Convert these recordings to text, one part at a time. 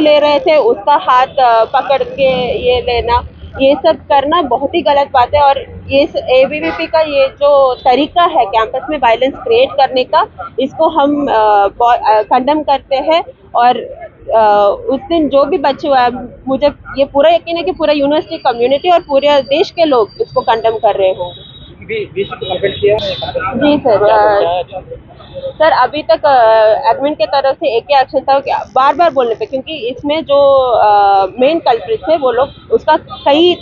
ले रहे थे उसका हाथ पकड़ के ये लेना। ये सब करना बहुत ही गलत बात है और ये एबीवीपी का ये जो तरीका है कैंपस में वायलेंस क्रिएट करने का इसको हम कंडम करते हैं और अ, उस दिन जो भी बच्चे हुआ मुझे ये पूरा यकीन है कि पूरा यूनिवर्सिटी कम्युनिटी और पूरे देश के लोग इसको कंडम कर रहे होंगे जी सर सर अभी तक एडमिन के तरफ़ से एक ही एक्शन था कि बार बार बोलने पे क्योंकि इसमें जो मेन कल्प्रिट थे वो लोग उसका कई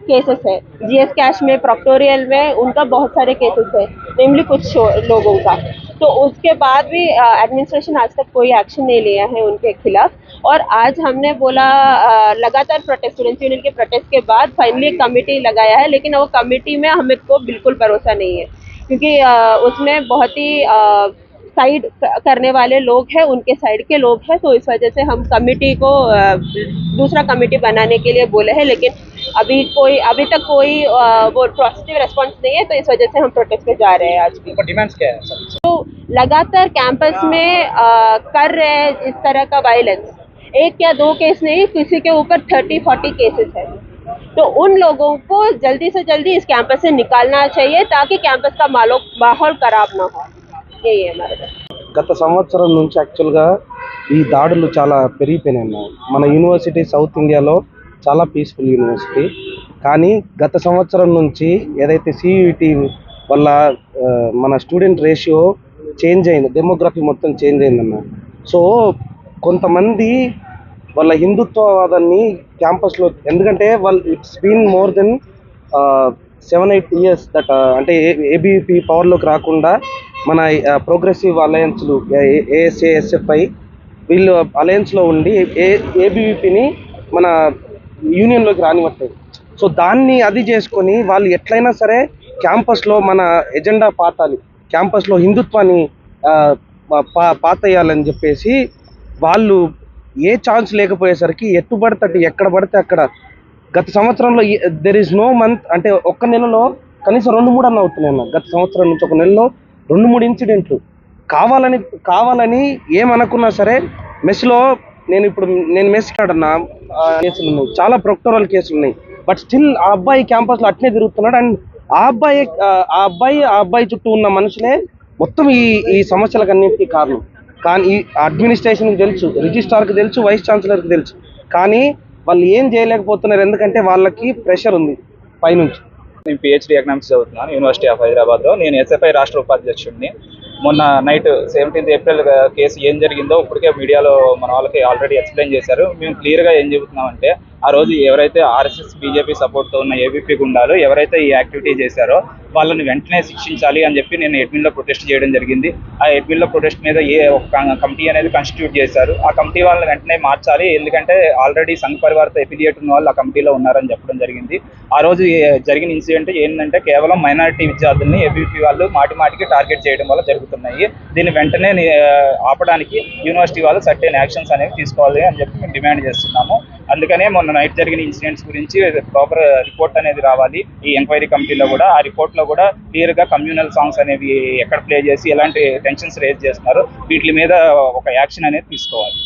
केसेस है। जीएस कैश में प्रोक्टोरियल में उनका बहुत सारे केसेस है। नेमली कुछ लोगों का। तो उसके बाद भी एडमिनिस्ट्रेशन आज तक कोई एक्शन नहीं लिया है उनके खिलाफ। और आज हमने बोला लगातार प्रोटेस्ट स्टूडेंट्स यूनियन के प्रोटेस्ट के बाद फाइनली कमेटी लगाया है, लेकिन वो कमेटी में हमें को बिल्कुल भरोसा नहीं है। क्योंकि उसमें बहुत ही साइड करने वाले लोग हैं, उनके साइड के लोग हैं तो इस वजह से हम कमेटी को दूसरा कमेटी बनाने के लिए बोले हैं, लेकिन अभी कोई अभी तक कोई अ, वो पॉजिटिव रेस्पॉन्स नहीं है तो इस वजह से हम प्रोटेस्ट पे जा रहे हैं आज भी डिमांड्स क्या है सर तो लगातार कैंपस में अ, कर रहे हैं इस तरह का वायलेंस एक या दो केस नहीं किसी के ऊपर थर्टी फोर्टी केसेस है तो उन लोगों को जल्दी से जल्दी इस कैंपस से निकालना चाहिए ताकि कैंपस का मालो माहौल खराब ना हो यही है हमारे पास గత సంవత్సరం నుంచి యాక్చువల్గా ఈ దాడులు చాలా పెరిగిపోయినాయి అన్న మన యూనివర్సిటీ సౌత్ ఇండియాలో చాలా పీస్ఫుల్ యూనివర్సిటీ కానీ గత సంవత్సరం నుంచి ఏదైతే సిఈటి వల్ల మన స్టూడెంట్ రేషియో చేంజ్ అయింది డెమోగ్రఫీ మొత్తం చేంజ్ అయిందన్న. సో కొంతమంది వాళ్ళ హిందుత్వవాదాన్ని క్యాంపస్లో ఎందుకంటే వాళ్ళు it's been more than seven eight years that అంటే ఏబీపీ పవర్లోకి రాకుండా మన ప్రోగ్రెసివ్ అలయన్స్లు ఏఎస్ఏఎస్ఎఫ్ఐ వీళ్ళు అలయన్స్లో ఉండి ఏ ఏబీవీపీని మన యూనియన్లోకి రానివ్వట్లేదు. సో దాన్ని అది చేసుకొని వాళ్ళు ఎట్లయినా సరే క్యాంపస్లో మన ఎజెండా పాతాలి క్యాంపస్లో హిందుత్వాన్ని పా పాతేయాలని చెప్పేసి వాళ్ళు ఏ ఛాన్స్ లేకపోయేసరికి ఎట్టు పడితే ఎక్కడ పడితే అక్కడ. గత సంవత్సరంలో దెర్ ఇస్ నో మంత్ అంటే ఒక్క నెలలో కనీసం రెండు మూడు అన్న అవుతున్నాయి అన్న. గత సంవత్సరం నుంచి ఒక నెలలో రెండు మూడు ఇన్సిడెంట్లు కావాలని కావాలని ఏమనుకున్నా సరే మెస్లో నేను ఇప్పుడు నేను మెస్ కేసులు ఉన్నాయి. చాలా ప్రొక్టోరల్ కేసులు ఉన్నాయి. బట్ స్టిల్ ఆ అబ్బాయి క్యాంపస్లో అట్నే తిరుగుతున్నాడు. అండ్ ఆ అబ్బాయి ఆ అబ్బాయి ఆ అబ్బాయి చుట్టూ ఉన్న మనుషులే మొత్తం ఈ ఈ సమస్యలకు అన్నింటికీ కారణం. కానీ ఈ అడ్మినిస్ట్రేషన్కి తెలుసు రిజిస్ట్రార్కి తెలుసు వైస్ ఛాన్సలర్కి తెలుసు. కానీ వాళ్ళు ఏం చేయలేకపోతున్నారు ఎందుకంటే వాళ్ళకి ప్రెషర్ ఉంది పైనుంచి. నేను పిహెచ్డి ఎకనామిక్స్ చదువుతున్నాను యూనివర్సిటీ ఆఫ్ హైదరాబాద్లో నేను ఎస్ఎఫ్ఐ రాష్ట్ర ఉపాధ్యక్షుడిని. మొన్న నైట్ సెవెంటీన్త్ ఏప్రిల్ కేసు ఏం జరిగిందో ఇప్పటికే మీడియాలో మన వాళ్ళకి ఆల్రెడీ ఎక్స్ప్లెయిన్ చేశారు. మేము క్లియర్గా ఏం చెబుతున్నామంటే ఆ రోజు ఎవరైతే ఆర్ఎస్ఎస్ బీజేపీ సపోర్ట్తో ఉన్న ఏబీపీ గుండాలు ఎవరైతే ఈ యాక్టివిటీ చేశారో వాళ్ళని వెంటనే శిక్షించాలి అని చెప్పి నేను ఎడ్మిన్లో ప్రొటెస్ట్ చేయడం జరిగింది. ఆ ఎడ్మిన్లో ప్రొటెస్ట్ మీద ఏ ఒక కమిటీ అనేది కాన్స్టిట్యూట్ చేశారు. ఆ కమిటీ వాళ్ళని వెంటనే మార్చాలి. ఎందుకంటే ఆల్రెడీ సంఘ పరివార్తో ఎఫిలియేట్ ఉన్న వాళ్ళు ఆ కమిటీలో ఉన్నారని చెప్పడం జరిగింది. ఆ రోజు జరిగిన ఇన్సిడెంట్ ఏంటంటే కేవలం మైనారిటీ విద్యార్థుల్ని ఏబీపీ వాళ్ళు మాటి మాటికి టార్గెట్ చేయడం వల్ల జరుగుతున్నాయి. దీన్ని వెంటనే ఆపడానికి యూనివర్సిటీ వాళ్ళు సర్టెన్ యాక్షన్స్ అనేవి తీసుకోవాలి అని చెప్పి మేము డిమాండ్ చేస్తున్నాము. అందుకనే మొన్న నైట్ జరిగిన ఇన్సిడెంట్స్ గురించి ప్రాపర్ రిపోర్ట్ అనేది రావాలి. ఈ ఎంక్వైరీ కమిటీలో కూడా ఆ రిపోర్ట్లో కూడా క్లియర్గా కమ్యూనల్ సాంగ్స్ అనేవి ఎక్కడ ప్లే చేసి ఎలాంటి టెన్షన్స్ రేజ్ చేస్తున్నారు వీటి మీద ఒక యాక్షన్ అనేది తీసుకోవాలి.